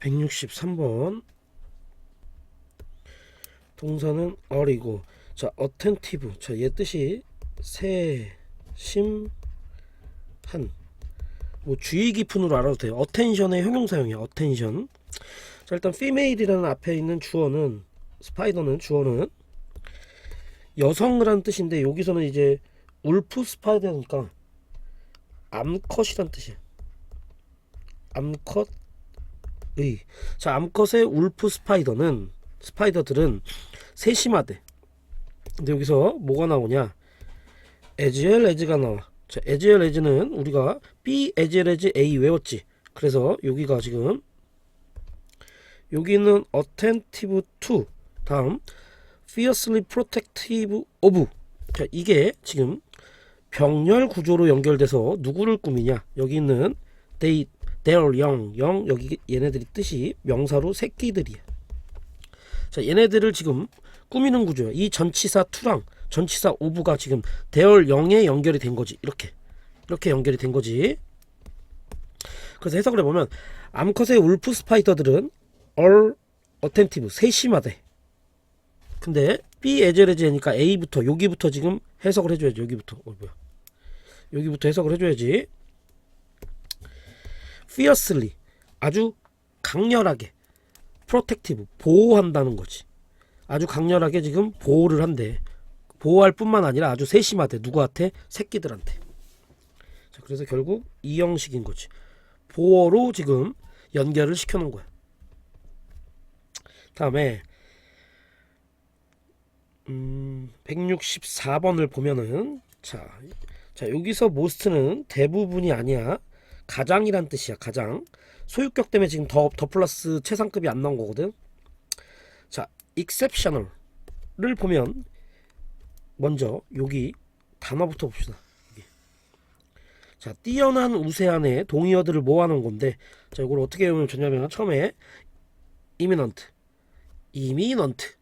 163번. 동사는 어리고. 자 attentive 자얘 뜻이 세심한. 뭐 주의 깊은으로 알아도 돼요. attention의 형용사형이야 attention 자 일단 female이라는 앞에 있는 주어는 스파이더는 주어는 여성을 한 뜻인데 여기서는 이제 울프 스파이더니까 암컷이란 뜻이야. 암컷 의. 자, 암컷의 울프 스파이더는 스파이더들은 세심하대. 근데 여기서 뭐가 나오냐? 에즈엘 에즈가 나와. 자, 에즈엘 에즈는 우리가 B 에즈엘 에즈 A 외웠지. 그래서 여기가 지금 여기는 attentive to 다음 fiercely protective of 자, 이게 지금 병렬 구조로 연결돼서 누구를 꾸미냐? 여기 있는 they they're young, young 여기 얘네들이 뜻이 명사로 새끼들이야. 자, 얘네들을 지금 꾸미는 구조야. 이 전치사 투랑 전치사 오브가 지금 they're young에 연결이 된 거지. 이렇게 이렇게 연결이 된 거지. 그래서 해석을 해보면 암컷의 울프 스파이더들은 all attentive 세심하대. 근데 B 에제레제니까 A부터 여기부터 지금 해석을 해줘야지. 여기부터 어 뭐야? 여기부터 해석을 해줘야지. Fiercely 아주 강렬하게 protective 보호한다는 거지. 아주 강렬하게 지금 보호를 한대. 보호할 뿐만 아니라 아주 세심하대. 누구한테? 새끼들한테. 자, 그래서 결국 이 형식인 거지. 보호로 지금 연결을 시켜 놓은 거야. 다음에 음, 164번을 보면은 자, 자 여기서 most는 대부분이 아니야. 가장이란 뜻이야. 가장. 소유격 때문에 지금 더, 더 플러스 최상급이 안 나온 거거든. 자, exceptional을 보면 먼저 여기 단어부터 봅시다. 자, 뛰어난 우세한의 동의어들을 모아놓은 건데 자, 이걸 어떻게 외우면 좋냐면 처음에 imminent, imminent,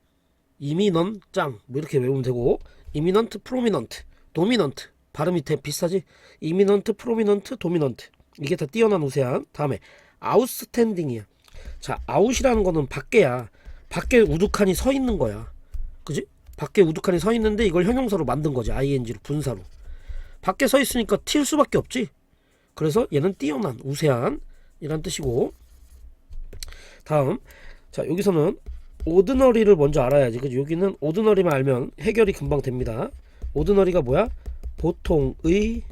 imminent 짱, 뭐 이렇게 외우면 되고 imminent, prominent, dominant 발음이 대 비슷하지? imminent, prominent, dominant 이게 다 뛰어난 우세한 다음에 아웃스탠딩이야. 자 아웃이라는 거는 밖에야. 밖에 우두칸이 서 있는 거야. 그지? 밖에 우두칸이 서 있는데 이걸 형용사로 만든 거지. ing로 분사로. 밖에 서 있으니까 튈 수밖에 없지. 그래서 얘는 뛰어난 우세한 이란 뜻이고. 다음. 자 여기서는 오드너리를 먼저 알아야지. 그지? 여기는 오드너리만 알면 해결이 금방 됩니다. 오드너리가 뭐야? 보통의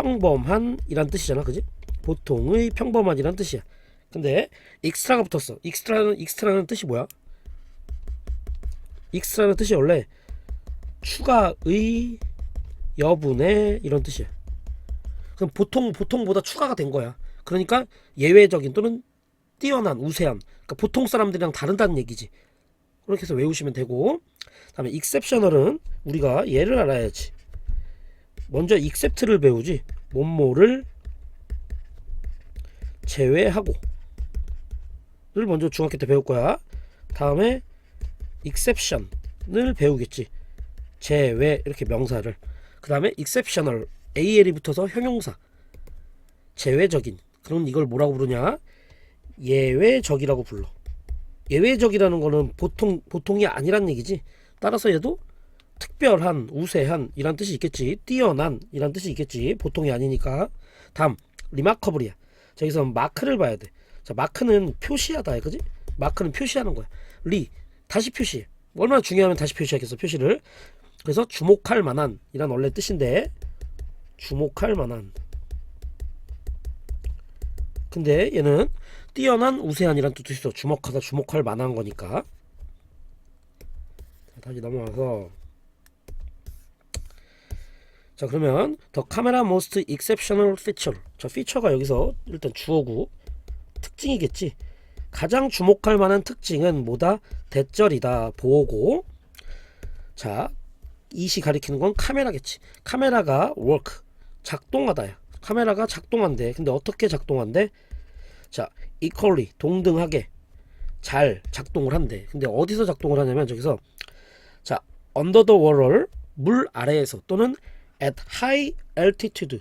평범한 이란 뜻이잖아 그지? 보통의 평범한 이란 뜻이야. 근데 익스트라가 붙었어. 익스트라는 익스트라는 뜻이 뭐야? 익스트라는 뜻이 원래 추가의 여분의 이런 뜻이야. 그럼 보통 보통보다 추가가 된 거야. 그러니까 예외적인 또는 뛰어난 우세한 그러니까 보통 사람들이랑 다른다는 얘기지. 그렇게 해서 외우시면 되고 다음에 exceptional은 우리가 얘를 알아야지 먼저 accept를 배우지. 뭐뭐를 제외하고 를 먼저 중학교 때 배울 거야. 다음에 exception을 배우겠지. 제외 이렇게 명사를. 그 다음에 exceptional al이 붙어서 형용사. 제외적인. 그럼 이걸 뭐라고 부르냐? 예외적이라고 불러. 예외적이라는 거는 보통 보통이 아니란 얘기지. 따라서 얘도 특별한, 우세한 이란 뜻이 있겠지. 뛰어난 이란 뜻이 있겠지. 보통이 아니니까. 다음 리마커블이야. 자, 여기서 마크를 봐야 돼. 자, 마크는 표시하다. 그지? 마크는 표시하는 거야. 리 다시 표시해. 얼마나 중요하면 다시 표시하겠어. 표시를. 그래서 주목할 만한 이란 원래 뜻인데 주목할 만한. 근데 얘는 뛰어난, 우세한이란 뜻도 있어. 주목하다, 주목할 만한 거니까. 자, 다시 넘어와서 자 그러면 더 카메라 most exceptional feature 자 피처가 여기서 일단 주어고 특징이겠지? 가장 주목할 만한 특징은 뭐다? 대절이다 보호고. 자 이시 가리키는 건 카메라겠지. 카메라가 work 작동하다야. 카메라가 작동한대. 근데 어떻게 작동한대? 자 equally 동등하게 잘 작동을 한대. 근데 어디서 작동을 하냐면 저기서 자 under the water 물 아래에서 또는 at high altitude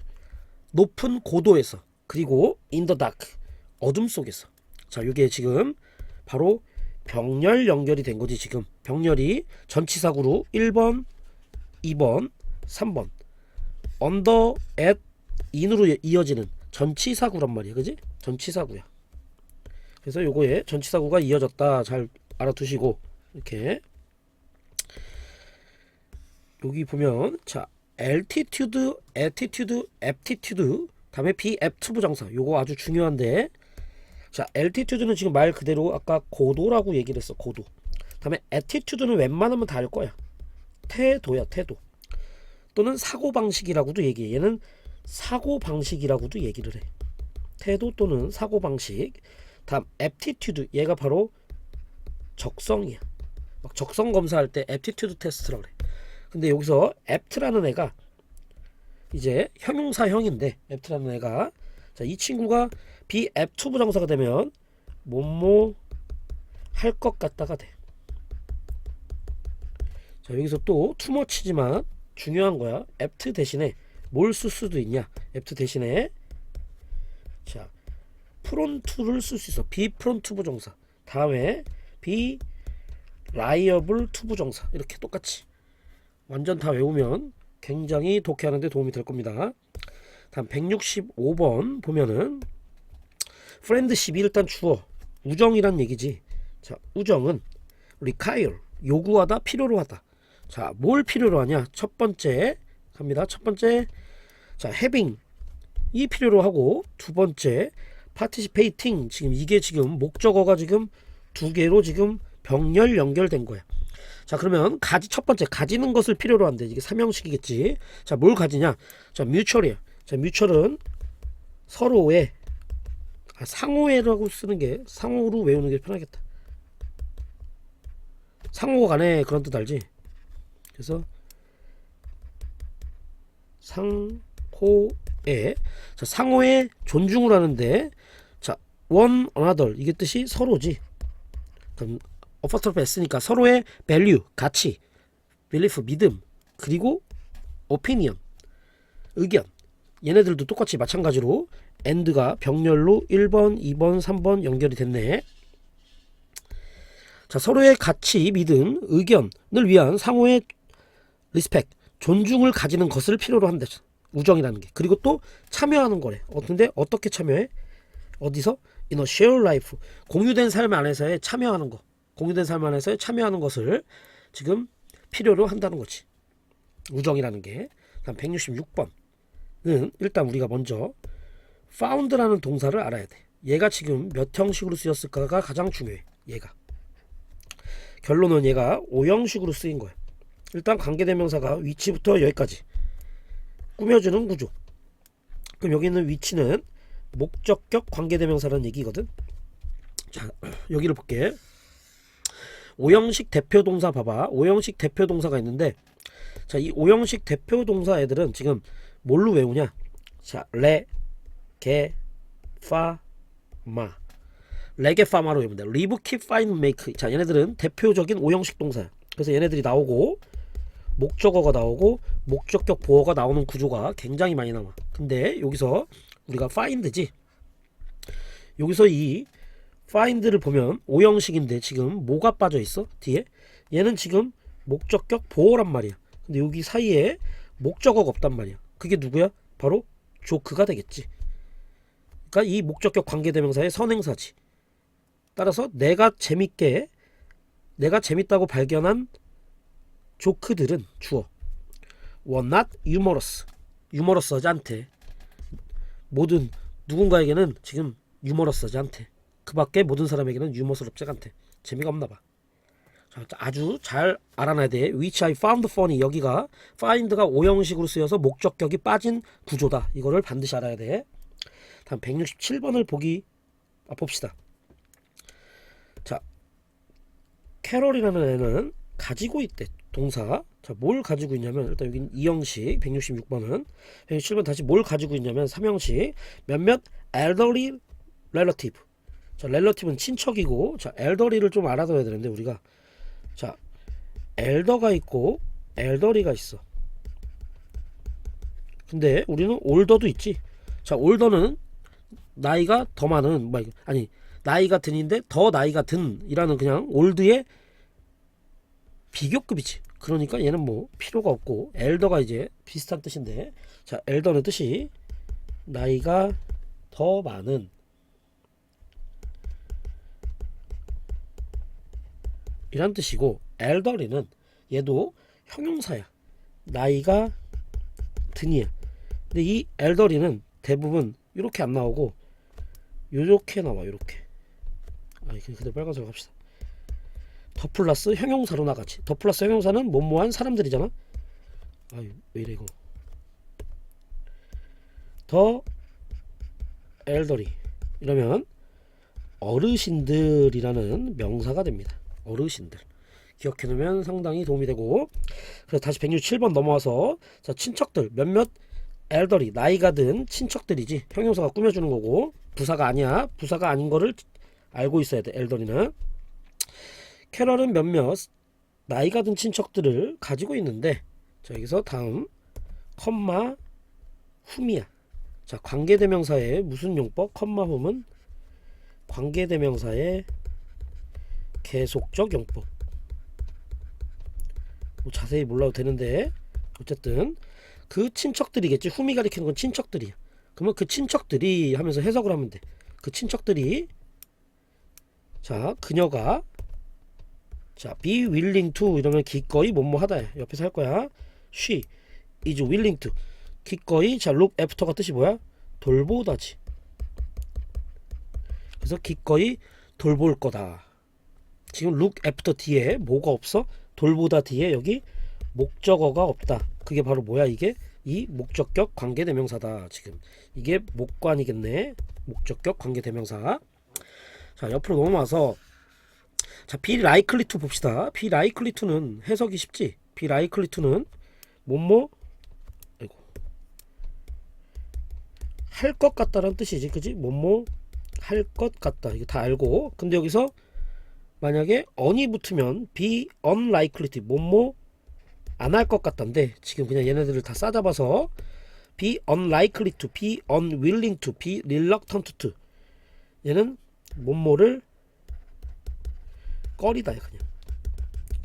높은 고도에서 그리고 in the dark 어둠 속에서. 자 이게 지금 바로 병렬 연결이 된 거지 지금. 병렬이 전치사구로 1번 2번 3번 언더 앳 인으로 이어지는 전치사구란 말이야 그지? 전치사구야. 그래서 요거에 전치사구가 이어졌다. 잘 알아두시고 이렇게. 여기 보면 자 altitude, attitude, aptitude 다음에 be apt 부정사 요거 아주 중요한데. 자 altitude는 지금 말 그대로 아까 고도라고 얘기를 했어 고도. 다음에 attitude는 웬만하면 다 알 거야. 태도야 태도. 또는 사고방식이라고도 얘기해. 얘는 사고방식이라고도 얘기를 해. 태도 또는 사고방식. 다음 aptitude. 얘가 바로 적성이야. 막 적성 검사할 때 aptitude 테스트라고 그래 근데 여기서 apt라는 애가 이제 형용사형인데 apt라는 애가 자 이 친구가 apt 부정사가 되면 뭐뭐 할 것 같다가 돼. 자 여기서 또 투머치지만 중요한 거야. apt 대신에 뭘 쓸 수도 있냐? apt 대신에 자 프론트를 쓸 수 있어. be 프론트 부정사. 다음에 be liable to 부정사. 이렇게 똑같이 완전 다 외우면 굉장히 독해하는 데 도움이 될 겁니다. 다음 165번 보면은 프렌드십이 일단 주어 우정이란 얘기지. 자 우정은 require 요구하다 필요로 하다. 자 뭘 필요로 하냐? 첫 번째 갑니다. 첫 번째 자 having 이 필요로 하고 두 번째 participating 지금 이게 지금 목적어가 지금 두 개로 지금 병렬 연결된 거야. 자 그러면 가지 첫 번째 가지는 것을 필요로 한대. 이게 삼형식이겠지. 자 뭘 가지냐? 자 뮤추얼이야 자 뮤추얼은 서로의 아, 상호애라고 쓰는 게 상호로 외우는 게 편하겠다. 상호 간에 그런 뜻 알지? 그래서 상호애. 자 상호의 존중을 하는데 자 one another. 이게 뜻이 서로지. 그럼 어퍼스트로프 S니까 서로의 value, 가치, belief, 믿음, 그리고 opinion, 의견. 얘네들도 똑같이 마찬가지로 and가 병렬로 1번, 2번, 3번 연결이 됐네. 자, 서로의 가치, 믿음, 의견을 위한 상호의 리스펙, 존중을 가지는 것을 필요로 한다. 우정이라는 게. 그리고 또 참여하는 거래. 어, 근데 어떻게 참여해? 어디서? a shared life. 공유된 삶 안에서의 참여하는 거. 공유된 삶 안에서 참여하는 것을 지금 필요로 한다는 거지. 우정이라는 게. 다음 166번은 일단 우리가 먼저 found라는 동사를 알아야 돼. 얘가 지금 몇 형식으로 쓰였을까가 가장 중요해. 얘가. 결론은 얘가 5형식으로 쓰인 거야. 일단 관계대명사가 위치부터 여기까지 꾸며주는 구조. 그럼 여기 있는 위치는 목적격 관계대명사라는 얘기거든. 자, 여기를 볼게. 오형식 대표 동사 봐봐. 오형식 대표 동사가 있는데 자, 이 오형식 대표 동사 애들은 지금 뭘로 외우냐? 자, 레, 게, 파, 마. 레게 파마로 돼. 리브, 킵, 파인, 메이크. 자, 얘네들은 대표적인 오형식 동사야. 그래서 얘네들이 나오고 목적어가 나오고 목적격 보어가 나오는 구조가 굉장히 많이 나와. 근데 여기서 우리가 find지. 여기서 이 find를 보면 오형식인데 지금 뭐가 빠져 있어? 뒤에 얘는 지금 목적격 보어란 말이야. 근데 여기 사이에 목적어가 없단 말이야. 그게 누구야? 바로 조크가 되겠지. 그러니까 이 목적격 관계대명사의 선행사지. 따라서 내가 재밌게 내가 재밌다고 발견한 조크들은 주어. were not humorous. 유머러스하지 않대. 모든 누군가에게는 지금 유머러스하지 않대. 그 밖에 모든 사람에게는 유머스럽지 않대. 재미가 없나 봐. 자, 아주 잘 알아놔야 돼. which I found funny 여기가 find가 오형식으로 쓰여서 목적격이 빠진 구조다. 이거를 반드시 알아야 돼. 다음 167번을 보기 아, 봅시다. 자, 캐럴이라는 애는 가지고 있대. 동사. 자, 뭘 가지고 있냐면 일단 여기는 이형식 166번은 167번 다시 뭘 가지고 있냐면 삼형식 몇몇 elderly relative. 자, relative는 친척이고 자, elderly를 좀 알아둬야 되는데 우리가 자, elder가 있고 elderly가 있어. 근데 우리는 older도 있지. 자, older는 나이가 더 많은 뭐 아니 나이가 든인데 더 나이가 든이라는 그냥 올드의 비교급이지. 그러니까 얘는 뭐 필요가 없고 엘더가 이제 비슷한 뜻인데 자 엘더는 뜻이 나이가 더 많은 이란 뜻이고 엘더리는 얘도 형용사야. 나이가 든이야. 근데 이 엘더리는 대부분 이렇게 안 나오고 요렇게 나와 요렇게. 아 그대로 빨간색 합시다. 더 플러스 형용사로 나가지. 더 플러스 형용사는 뭐뭐한 사람들이잖아. 아유 왜 이래 이거. 더 엘더리 이러면 어르신들이라는 명사가 됩니다. 어르신들. 기억해 놓으면 상당히 도움이 되고. 그래서 다시 167번 넘어와서 자 친척들 몇몇 엘더리 나이가 든 친척들이지 형용사가 꾸며주는 거고. 부사가 아니야. 부사가 아닌 거를 알고 있어야 돼 엘더리는. 캐럴은 몇몇 나이가 든 친척들을 가지고 있는데 자 여기서 다음 컴마 훔이야. 자 관계대명사의 무슨 용법? 컴마 훔은 관계대명사의 계속적 용법. 뭐 자세히 몰라도 되는데 어쨌든 그 친척들이겠지. 훔이 가리키는 건 친척들이야 그러면 그 친척들이 하면서 해석을 하면 돼그 친척들이 자 그녀가 자 be willing to 이러면 기꺼이 뭐뭐 하다. 옆에서 할 거야. she is willing to. 기꺼이 자 look after가 뜻이 뭐야? 돌보다지. 그래서 기꺼이 돌볼 거다 지금 look after 뒤에 뭐가 없어 돌보다 뒤에 여기 목적어가 없다. 그게 바로 뭐야 이게? 이 목적격 관계 대명사다. 지금 이게 목관이겠네. 목적격 관계 대명사. 자 옆으로 넘어와서 자 be likely to 봅시다. be likely to는 해석이 쉽지. be likely to는 뭐뭐 할 것 같다라는 뜻이지, 그지? 뭐뭐 할 것 같다. 이거 다 알고. 근데 여기서 만약에 on이 붙으면 be unlikely to 뭐뭐 안 할 것 같던데 지금 그냥 얘네들을 다 싸잡아서 be unlikely to, be unwilling to, be reluctant to. 얘는 뭐뭐를 꺼리다 그냥.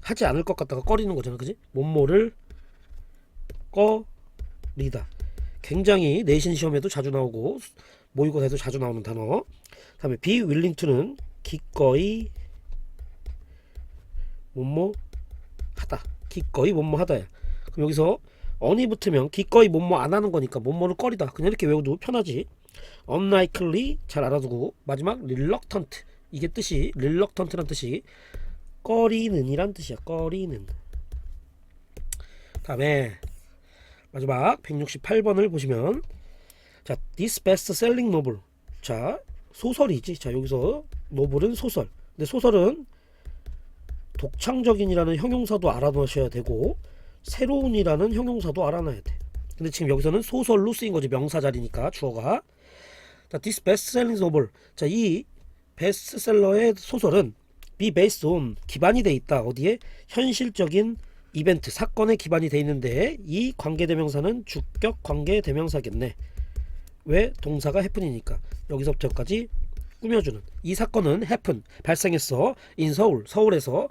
하지 않을 것 같다가 꺼리는 거잖아 그지? 뭐뭐를 꺼리다. 굉장히 내신 시험에도 자주 나오고 모의고사에도 자주 나오는 단어. 다음에 be willing to는 기꺼이 뭐뭐 하다. 기꺼이 뭐뭐 하다야. 그럼 여기서 on이 붙으면 기꺼이 뭐뭐 안 하는 거니까 뭐뭐를 꺼리다. 그냥 이렇게 외워도 편하지. Unlikely 잘 알아두고 마지막 reluctant. 이게 뜻이 reluctant란 뜻이 꺼리는 이란 뜻이야. 꺼리는. 다음에 마지막 168번을 보시면 자 this best selling novel 자 소설이지. 자 여기서 노블은 소설. 근데 소설은 독창적인이라는 형용사도 알아두셔야 되고 새로운이라는 형용사도 알아놔야 돼. 근데 지금 여기서는 소설로 쓰인 거지 명사 자리니까 주어가. 자, this best-selling novel. 자, 이 베스트셀러의 소설은 be based on 기반이 돼 있다. 어디에 현실적인 이벤트 사건에 기반이 돼 있는데 이 관계대명사는 주격 관계대명사겠네. 왜 동사가 happen이니까 여기서부터까지 꾸며주는 이 사건은 happen 발생했어 in 서울 서울에서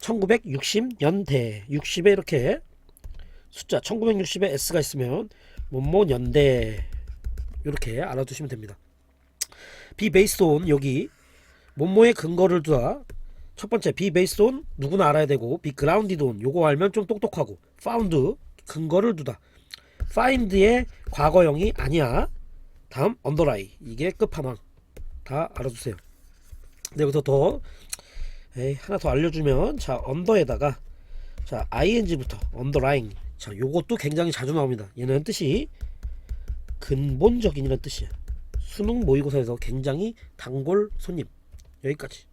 1960년대 60에 이렇게 숫자 1960에 s가 있으면 뭐뭐 년대 이렇게 알아두시면 됩니다. be based on 여기 뭐뭐의 근거를 두다 첫 번째 be based on 누구나 알아야 되고 be grounded on 요거 알면 좀 똑똑하고 found 근거를 두다 find의 과거형이 아니야 다음 underlie 이게 끝판왕 다 알아두세요. 근데 여기서 더 에이, 하나 더 알려주면 자 언더에다가 자 ing부터 underlying 자 요것도 굉장히 자주 나옵니다. 얘는 뜻이 근본적인이라는 뜻이야. 수능 모의고사에서 굉장히 단골 손님 여기까지.